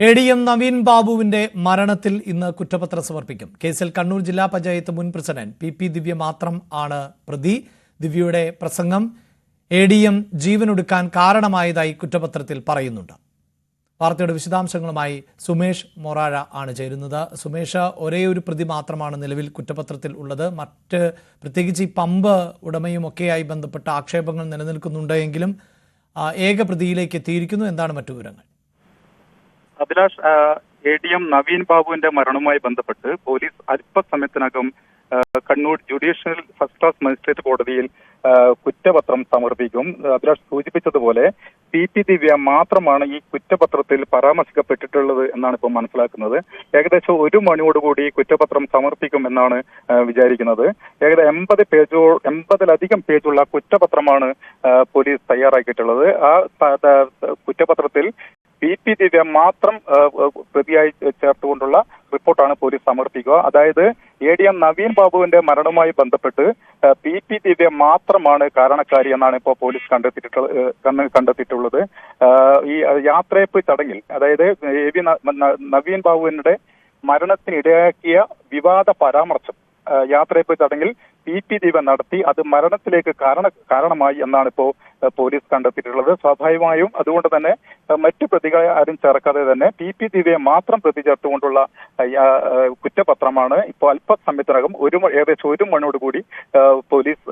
A D M Naveen ബാബുവിന്റെ മരണത്തിൽ ഇന്ന് കുറ്റപത്രം സമർപ്പിക്കും. കേസിൽ കണ്ണൂർ ജില്ലാ പഞ്ചായത്ത് മുൻ പ്രസിഡന്റ് പി പി ദിവ്യ മാത്രം ആണ് പ്രതി. ദിവ്യയുടെ പ്രസംഗം എ ഡി എം ജീവനൊടുക്കാൻ കാരണമായതായി കുറ്റപത്രത്തിൽ പറയുന്നുണ്ട്. വാർത്തയുടെ വിശദാംശങ്ങളുമായി സുമേഷ് മൊറാഴ ആണ് ചേരുന്നത്. സുമേഷ് ഒരേ ഒരു പ്രതി മാത്രമാണ് നിലവിൽ കുറ്റപത്രത്തിൽ ഉള്ളത്. മറ്റ് പ്രത്യേകിച്ച് ഈ പമ്പ് ഉടമയും ഒക്കെയായി ബന്ധപ്പെട്ട ആക്ഷേപങ്ങൾ നിലനിൽക്കുന്നുണ്ടെങ്കിലും ഏക പ്രതിയിലേക്ക് എത്തിയിരിക്കുന്നു. എന്താണ് മറ്റു വിവരങ്ങൾ? Abhilash A D M Naveen ബാബുവിന്റെ മരണവുമായി ബന്ധപ്പെട്ട് പോലീസ് അല്പസമയത്തിനകം Kannur judicial first class magistrate കോടതിയിൽ കുറ്റപത്രം സമർപ്പിക്കും. അഭിലാഷ് സൂചിപ്പിച്ചതുപോലെ പി ടി ദിവ്യ മാത്രമാണ് ഈ കുറ്റപത്രത്തിൽ പരാമർശിക്കപ്പെട്ടിട്ടുള്ളത് എന്നാണ് ഇപ്പോൾ മനസ്സിലാക്കുന്നത്. ഏകദേശം ഒരു മണിയോടുകൂടി കുറ്റപത്രം സമർപ്പിക്കും എന്നാണ് വിചാരിക്കുന്നത്. ഏകദേശം എൺപത് പേജോ എൺപതിലധികം പേജുള്ള കുറ്റപത്രമാണ് പോലീസ് തയ്യാറാക്കിയിട്ടുള്ളത്. ആ കുറ്റപത്രത്തിൽ പി പി ദിവ്യ മാത്രം പ്രതിയായി ചേർത്തുകൊണ്ടുള്ള റിപ്പോർട്ടാണ് പോലീസ് സമർപ്പിക്കുക. അതായത് എ ഡി എം നവീൻ ബാബുവിന്റെ മരണവുമായി ബന്ധപ്പെട്ട് പി പി ദിവ്യ മാത്രമാണ് കാരണക്കാരി എന്നാണ് ഇപ്പോൾ പോലീസ് കണ്ടെത്തിയിട്ടുള്ളത്. കണ്ടെത്തിയിട്ടുള്ളത് ഈ യാത്രയപ്പ് ചടങ്ങിൽ അതായത് എ വി നവീൻ ബാബുവിന്റെ മരണത്തിനിടയാക്കിയ വിവാദ പരാമർശം യാത്രയപ്പ് ചടങ്ങിൽ പി ടി ദീപൻ നടത്തി അത് മരണത്തിലേക്ക് കാരണ കാരണമായി എന്നാണ് ഇപ്പോ പോലീസ് കണ്ടെത്തിയിട്ടുള്ളത്. സ്വാഭാവികമായും അതുകൊണ്ട് തന്നെ മറ്റു പ്രതികളെ ആരും ചേർക്കാതെ തന്നെ പി പി ദീപയെ മാത്രം പ്രതി ചേർത്തുകൊണ്ടുള്ള കുറ്റപത്രമാണ് ഇപ്പോൾ അല്പസമയത്തിനകം ഒരു ഏകദേശം ഒരു മണിയോടുകൂടി കൂടി പോലീസ്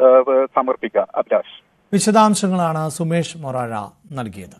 സമർപ്പിക്കുക. അഭിലാഷ്. വിശദാംശങ്ങളാണ് സുമേഷ് മൊറാഴ നൽകിയത്.